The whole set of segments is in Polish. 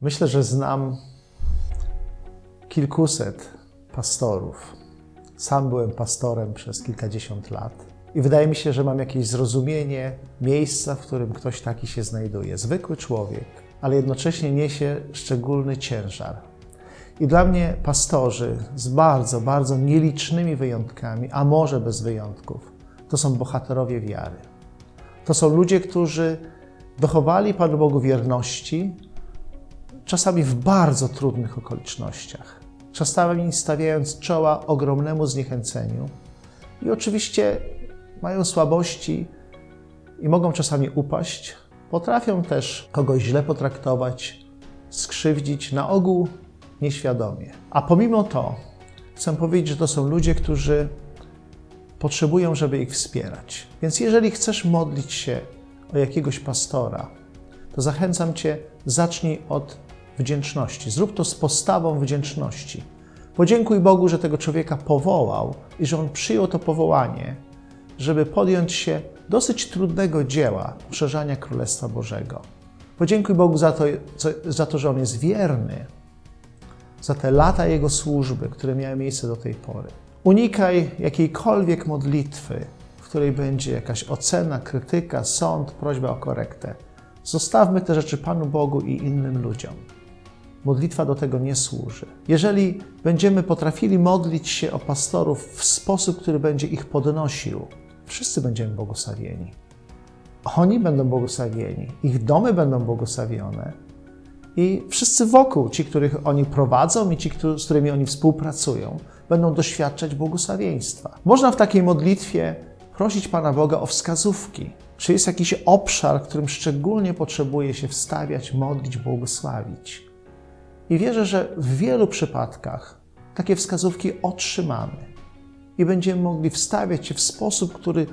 Myślę, że znam kilkuset pastorów. Sam byłem pastorem przez kilkadziesiąt lat i wydaje mi się, że mam jakieś zrozumienie miejsca, w którym ktoś taki się znajduje. Zwykły człowiek, ale jednocześnie niesie szczególny ciężar. I dla mnie pastorzy z bardzo, bardzo nielicznymi wyjątkami, a może bez wyjątków, to są bohaterowie wiary. To są ludzie, którzy dochowali Panu Bogu wierności, czasami w bardzo trudnych okolicznościach, czasami stawiając czoła ogromnemu zniechęceniu. I oczywiście mają słabości i mogą czasami upaść. Potrafią też kogoś źle potraktować, skrzywdzić, na ogół nieświadomie. A pomimo to chcę powiedzieć, że to są ludzie, którzy potrzebują, żeby ich wspierać. Więc jeżeli chcesz modlić się o jakiegoś pastora, to zachęcam Cię, zacznij od wdzięczności. Zrób to z postawą wdzięczności. Podziękuj Bogu, że tego człowieka powołał i że on przyjął to powołanie, żeby podjąć się dosyć trudnego dzieła poszerzania Królestwa Bożego. Podziękuj Bogu za to, za to, że on jest wierny, za te lata jego służby, które miały miejsce do tej pory. Unikaj jakiejkolwiek modlitwy, w której będzie jakaś ocena, krytyka, sąd, prośba o korektę. Zostawmy te rzeczy Panu Bogu i innym ludziom. Modlitwa do tego nie służy. Jeżeli będziemy potrafili modlić się o pastorów w sposób, który będzie ich podnosił, wszyscy będziemy błogosławieni. Oni będą błogosławieni, ich domy będą błogosławione i wszyscy wokół, ci, których oni prowadzą i ci, z którymi oni współpracują, będą doświadczać błogosławieństwa. Można w takiej modlitwie prosić Pana Boga o wskazówki. Czy jest jakiś obszar, którym szczególnie potrzebuje się wstawiać, modlić, błogosławić? I wierzę, że w wielu przypadkach takie wskazówki otrzymamy i będziemy mogli wstawiać się w sposób, który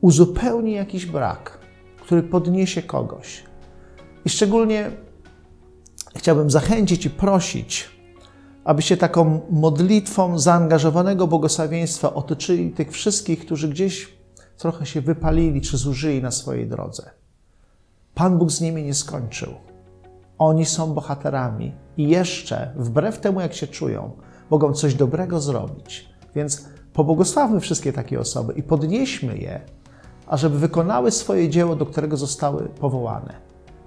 uzupełni jakiś brak, który podniesie kogoś. I szczególnie chciałbym zachęcić i prosić, abyście taką modlitwą zaangażowanego błogosławieństwa otoczyli tych wszystkich, którzy gdzieś trochę się wypalili czy zużyli na swojej drodze. Pan Bóg z nimi nie skończył. Oni są bohaterami i jeszcze, wbrew temu jak się czują, mogą coś dobrego zrobić. Więc pobłogosławmy wszystkie takie osoby i podnieśmy je, ażeby wykonały swoje dzieło, do którego zostały powołane.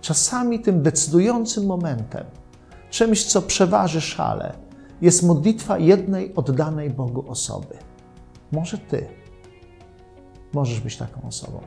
Czasami tym decydującym momentem, czymś, co przeważy szale, jest modlitwa jednej oddanej Bogu osoby. Może Ty możesz być taką osobą.